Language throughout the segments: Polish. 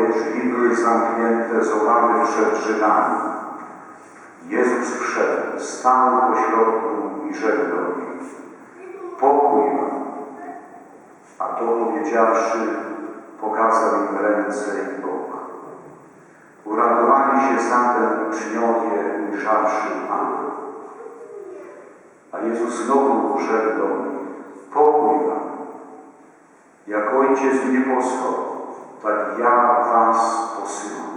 Uczniowie, drzwi były zamknięte z obawy przed Żydami. Jezus wszedł, stanął pośrodku i rzekł do nich, pokój wam. A to powiedziawszy, pokazał im ręce i bok. Uradowali się zatem uczniowie, ujrzawszy Pana. A Jezus znowu rzekł do nich, pokój wam. Jak Ojciec mnie posłał, tak ja was posyłam.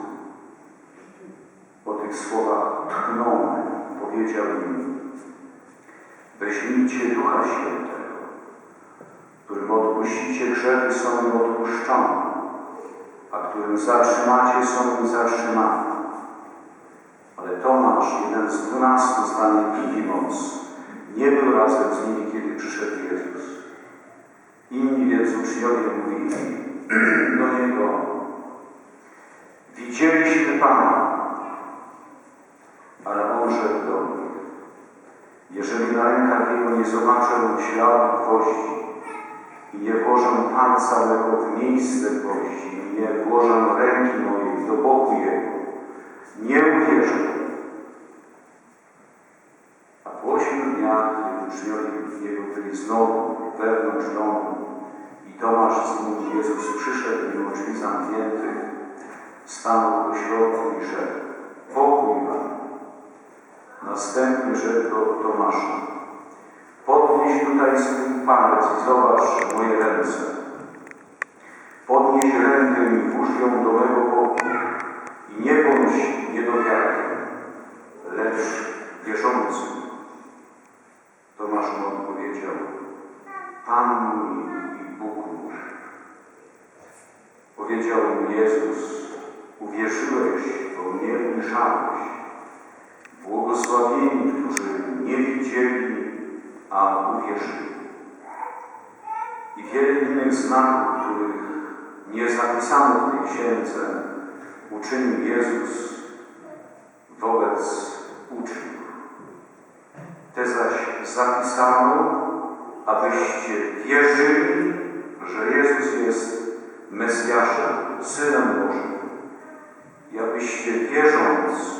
Po tych słowach tchnął, powiedział im, weźmijcie Ducha Świętego, którym odpuścicie grzechy są im odpuszczone, a którym zatrzymacie są im zatrzymane. Ale Tomasz, jeden z dwunastu znanych Didymos, nie był razem z nimi, kiedy przyszedł Jezus. Inni więc uczniowie mówili do Niego, widzieliśmy Pana, ale On rzekł do nich, jeżeli na rękach Jego nie zobaczę śladu gwoździ i nie włożę palca mego w miejsce gwoździ i nie włożę ręki mojej do boku Jego, nie uwierzę. A po ośmiu dniach, uczniowie Jego byli znowu wewnątrz domu Tomasz z nimi Jezus przyszedł mimo drzwi zamkniętych, stanął po środku i rzekł, pokój wam. Następnie rzekł do Tomasza, podnieś tutaj swój palec i zobacz moje ręce. Podnieś rękę i włóż ją do mego boku i nie bądź niedowiarkiem, lecz wierzącym. Tomasz mu odpowiedział, Pan mój i Bóg mój. Powiedział mu Jezus, uwierzyłeś, bo mnie ujrzałeś. Błogosławieni, którzy nie widzieli, a uwierzyli. I wiele innych znaków, których nie zapisano w tej księdze, uczynił Jezus wobec uczniów. Te zaś zapisano, abyście wierzyli, że Jezus jest Mesjaszem, Synem Bożym abyście wierząc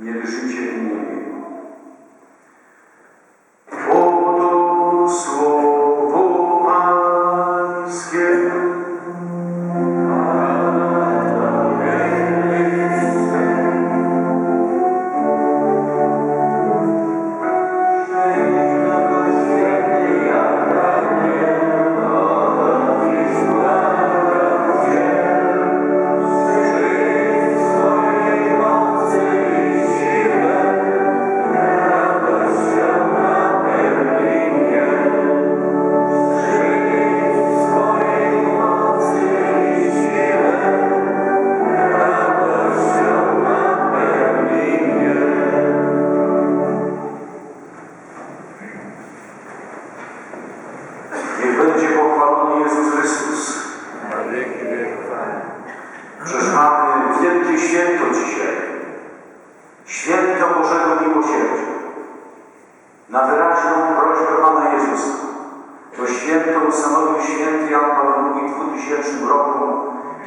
mieli życie w niebie. Prośbę Pana Jezusa. To święto ustanowił święty Jan Paweł II w 2000 roku,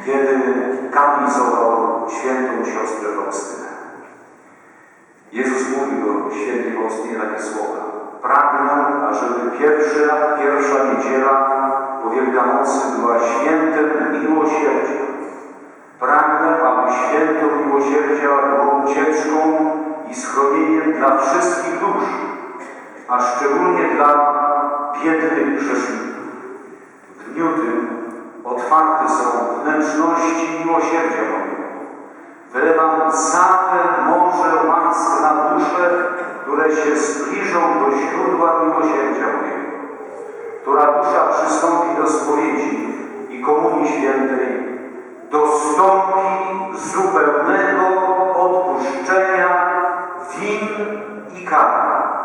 kiedy kanizował świętą siostrę Faustynę. Jezus mówił do świętej Faustynie takie słowa. Pragnę, ażeby pierwszy raz, pierwsza niedziela po Wielkanocy była świętem miłosierdzia. Pragnę, aby święto miłosierdzia było ucieczką i schronieniem dla wszystkich dusz, a szczególnie dla biednych grzeszników. W dniu tym otwarte są wnętrzności miłosierdzia mojego. Wylewam całe morze łask na dusze, które się zbliżą do źródła miłosierdzia mojego. Która dusza przystąpi do spowiedzi i komunii świętej, dostąpi zupełnego odpuszczenia win i kar.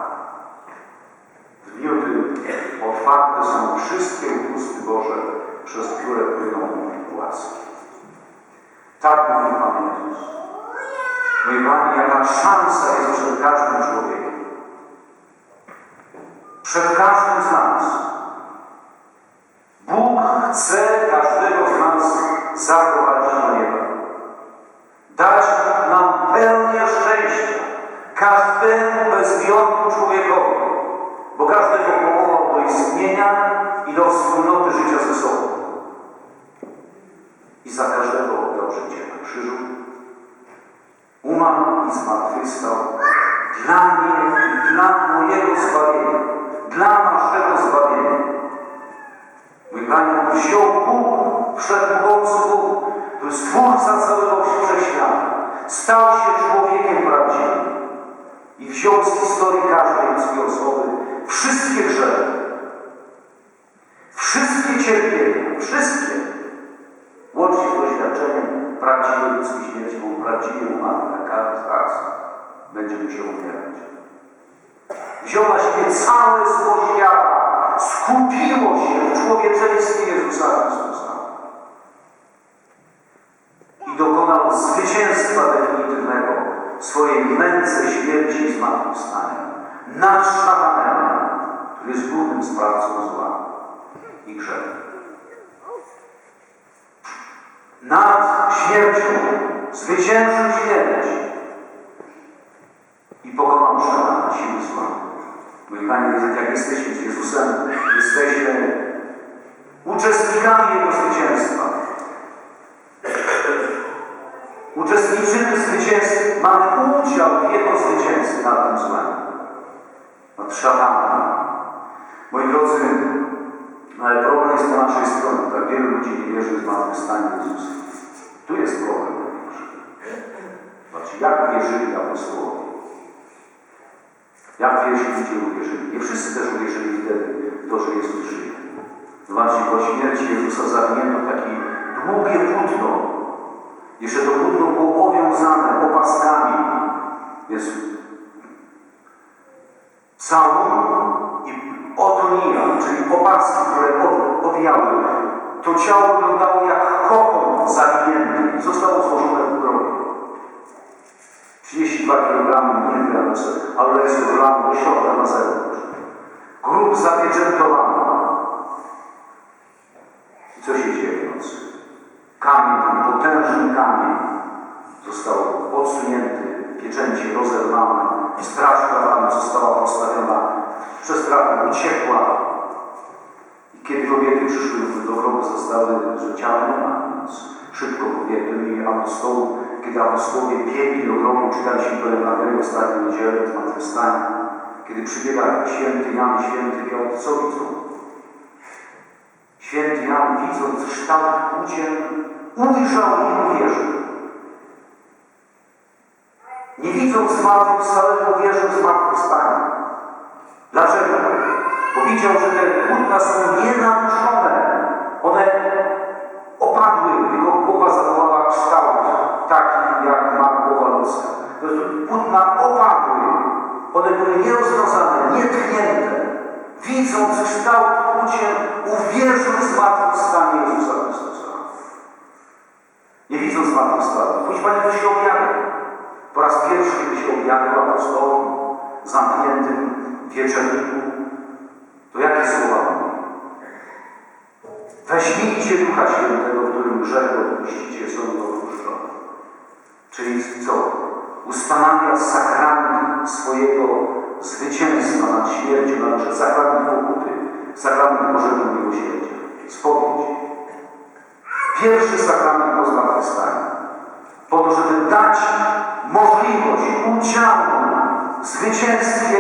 Diody otwarte są wszystkie upusty Boże, przez które płyną łaski. Tak mówi Pan Jezus. Mój Panie, jaka szansa jest przed każdym człowiekiem. Przed każdym z nas. Bóg chce każdego z nas zaprowadzić do nieba. Dać prawdziwie umarł na każdy z nas będzie musiał umierać. Wziął na siebie całe zło świata, skupiło się w człowieczeństwie Jezusa Chrystusa i dokonał zwycięstwa definitywnego w swojej męce śmierci i zmartwychwstania nad szatanem, który jest głównym sprawcą zła i grzechu. Nad śmiercią zwyciężył śmierć i pokonał szatana, siły zła. Moi Panie, jak jesteśmy z Jezusem, jesteśmy uczestnikami Jego zwycięstwa. Uczestniczymy w zwycięstwie, mamy udział w Jego zwycięstwie nad tym złem, nad szatanem. Moi drodzy, ale problem jest po naszej stronie. Tak wielu ludzi nie wierzy w zmartwychwstanie Jezusa. Tu jest problem największy. Znaczy, jak wierzyli apostołowie? Jak pierwsi ludzie uwierzyli? Nie wszyscy też uwierzyli wtedy w to, że Jezus żyje. Zobaczcie, po śmierci Jezusa zawinięto takie długie płótno. Jeszcze to płótno było owiązane opaskami. Jest całą i otonia, czyli opaski, które owijały. To ciało wyglądało jak kokon zawinięty zostało złożone w grobie. 32 kg nie ale ale jest wylany do środka na zewnątrz. Grób zapieczętowany. I co się dzieje w nocy? Kamień, ten potężny kamień został odsunięty, pieczęcie rozerwane, straszna tam została postawiona, przez trawę uciekła. I kiedy kobiety przyszły do grobu, zostały, że ciała nie ma, więc szybko kobiety i apostołów, kiedy apostołowie biegli do grobu, czytaliśmy do Ewangelii ostatniej niedzielę, zmartwychwstanie, kiedy przybiega święty Jan, święty Piotr, co widzą? Święty Jan, widząc kształt płócien, ujrzał i uwierzył. Nie widząc zmartwychwstałego, wierzył w zmartwychwstanie. Dlaczego? Bo widział, że te płótna są nienaruszone. One opadły, tylko głowa kształt taki, jak ma głowa ludzka. To jest opadły. One były nierozwiązane, nietknięte. Widząc kształt płócien, uwierzył w zmartwychwstanie Jezusa Chrystusa. Nie widząc zmartwychwstania. Pójdź Panie, to się objawia. Po raz pierwszy, kiedy się objawił apostołom zamkniętym w wieczerniku, to jakie słowa? Weźmijcie Ducha Świętego, w którym grzech odpuścicie, są. Czyli co? Ustanawia sakrament swojego zwycięstwa nad śmiercią, grzechem, sakrament pokuty, sakrament Bożego Miłosierdzia. Spowiedź. Pierwszy sakrament po zmartwychwstaniu. Po to, żeby dać możliwość udziału w zwycięstwie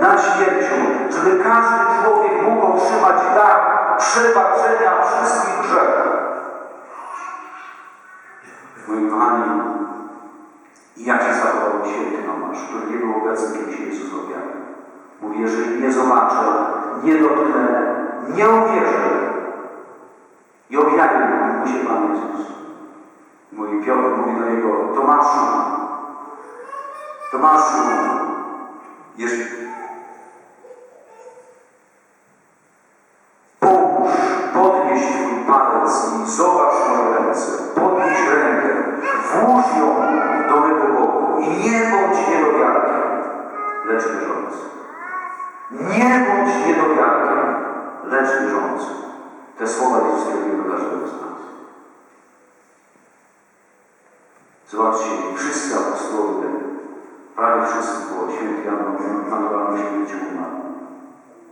nad śmiercią, żeby każdy człowiek mógł otrzymać dar przebaczenia wszystkich grzechów. Moi kochani, i jak się zachował święty Tomasz, który nie był obecny, kiedy się Jezus objawił. Mówi, jeżeli nie zobaczę, nie dotknę, nie uwierzę. I objawił mu się Pan Jezus. Mój Piotr mówi do niego, Tomaszu, Tomaszu, jeżeli Nie bądź niedowiarkiem, lecz wierzący. Te słowa Jezus kieruje do każdego z nas. Zobaczcie, wszyscy apostołowie, prawie wszyscy, bo święty Jan na normalnym śmierci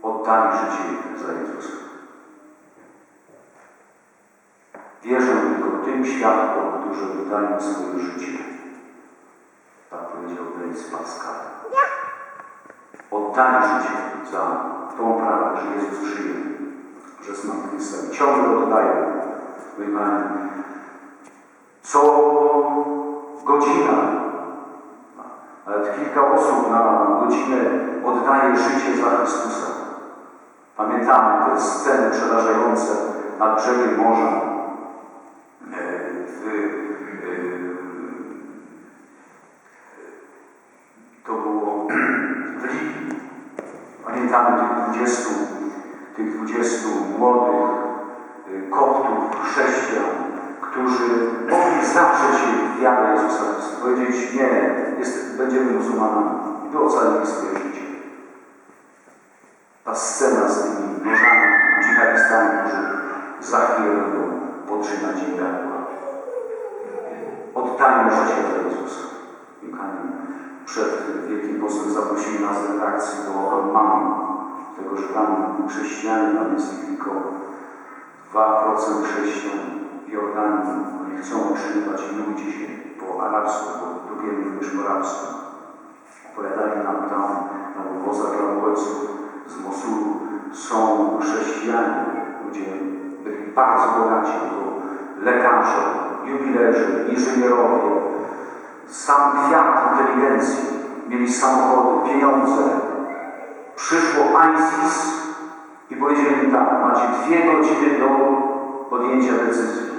oddali życie za Jezusa. Wierzę tylko tym świadkom, którzy wydają swoje życie. Tak powiedział Blaise Pascal. Życie za tą prawdę, że Jezus żyje. że zmartwychwstał. Ciągle oddają. Mój Panie, co godzina, nawet kilka osób na godzinę oddaje życie za Chrystusa. Pamiętamy te sceny przerażające nad brzegiem morza. e, W, Pamiętamy tych 20, tych 20 młodych y, koptów, chrześcijan, którzy mogli zawrzeć wiarę Jezusa Chrystusa, powiedzieć nie, jest, będziemy muzułmanami i by ocalili swoje życie. Ta scena z tymi nożami, dżihadistami, którzy za chwilę będą podrzymać im gardła. Oddają życie za Jezusa. Kochani, przed Wielkim Postem zaprosili nas do reakcji do Almanu, tego, że tam chrześcijanie, tam jest tylko 2% chrześcijan w Jordanii. Oni chcą utrzymywać i mówić się po arabsku, po drugiemu po arabsku. Opowiadali nam tam na obozach dla uchodźców z Mosulu są chrześcijanie, ludzie byli bardzo bogaci, to lekarze, jubilerzy, inżynierowie, sam kwiat inteligencji, mieli samochody, pieniądze. Przyszło ISIS i powiedzieli tak, macie dwie godziny do podjęcia decyzji.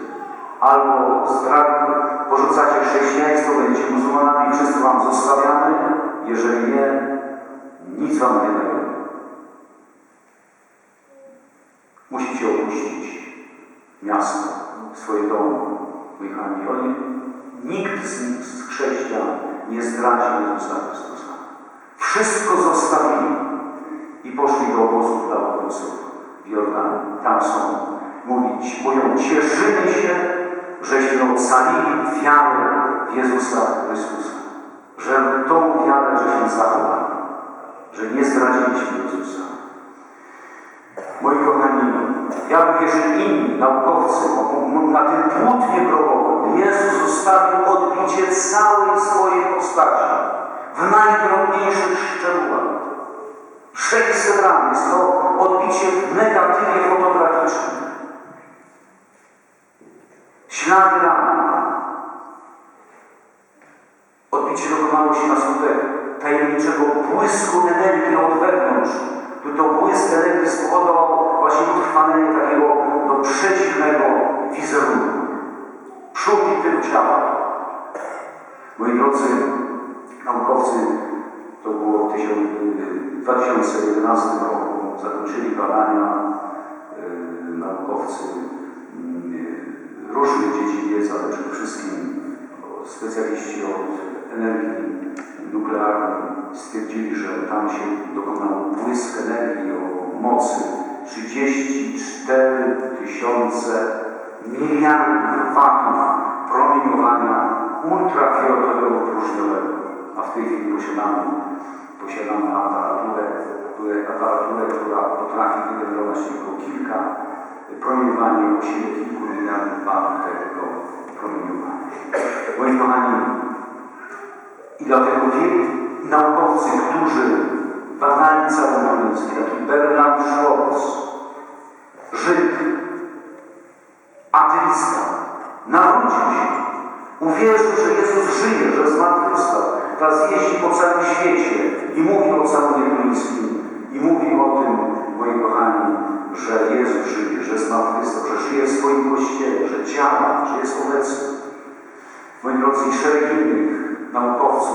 Albo zdradni, porzucacie chrześcijaństwo, będziecie muzułmanami, wszyscy wam zostawiamy. Jeżeli nie, nic wam nie dajemy. Musicie opuścić miasto, swoje domy, moi kochani. Oni, nikt z nich, z chrześcijan, nie zdradził Jezusa Chrystusa. Wszystko zostawili i poszli do obozów dla uchodźców w Jordanii. Tam są. Mówić, mówią, cieszymy się, żeśmy ocalili wiarę w Jezusa Chrystusa. Że tą wiarę, żeśmy zachowali. Że nie zdradziliśmy Jezusa. Moi kochani, ja również inni naukowcy na tym płótnie grobowym Jezus zostawił odbicie całej swojej postaci w najdrobniejszych szczegółach. 600 ran jest to odbicie w negatywie fotograficznym. Ślady ran. Odbicie dokonało się na skutek tajemniczego błysku energii od wewnątrz. To błysk energii spowodował właśnie utrwalenie takiego no, przeciwnego wizerunku. Przód ciała. Moi drodzy naukowcy, to było w 2011 roku, zakończyli badania yy, naukowcy yy, różnych dziedzin wiedzy, ale przede wszystkim specjaliści od energii nuklearnej stwierdzili, że tam się dokonał błysk energii o mocy 34 tysiące miliardów watów promieniowania ultrafioletowego a w tej chwili posiadamy, posiadamy aparaturę, które, aparaturę, która potrafi wygenerować tylko kilka promieniowania o sile kilku miliardów watów tego promieniowania. Moi kochani, i dlatego wielu naukowcy, którzy całą ludzkie, taki Bernard Schwartz, Żyd, ateista, narodził się, uwierzył, że Jezus żyje, że zmartwychwstał, teraz jeździ po całym świecie i mówi o całunie duńskim i mówi o tym, moi kochani, że Jezus żyje, że zmartwychwstał, że żyje w swoim Kościele, że działa, że jest obecny. Moi drodzy, i szereg innych naukowców,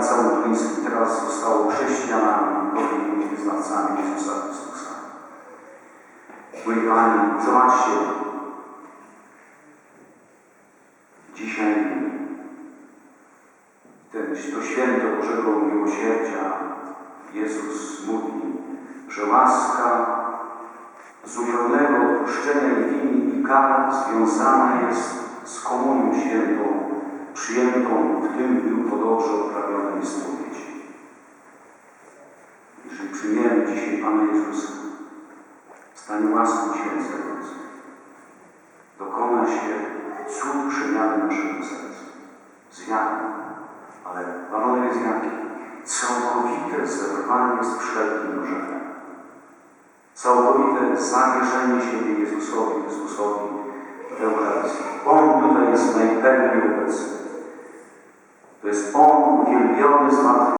badali cały teraz zostało chrześcijanami, kolejnymi wyznawcami Jezusa Chrystusa. Moi kochani, zobaczcie, dzisiaj ten, to święto Bożego Miłosierdzia Jezus mówi, że łaska zupełnego odpuszczenia win i kar związana jest z komunią świętą, przyjętą w tym dniu po dobrze odprawionej spowiedzi. Jeżeli przyjmiemy dzisiaj Pana Jezusa, stanie łaską święcając, dokona się cud przemiany naszego serca. Z ale warunek jest jaki? Całkowite zerwanie z wszelkim grzechem. całkowite zawierzenie siebie Jezusowi Chrystusowi w Eucharystii. On tutaj jest najpełniej obecny. To jest On uwielbiony zmartwychwstający.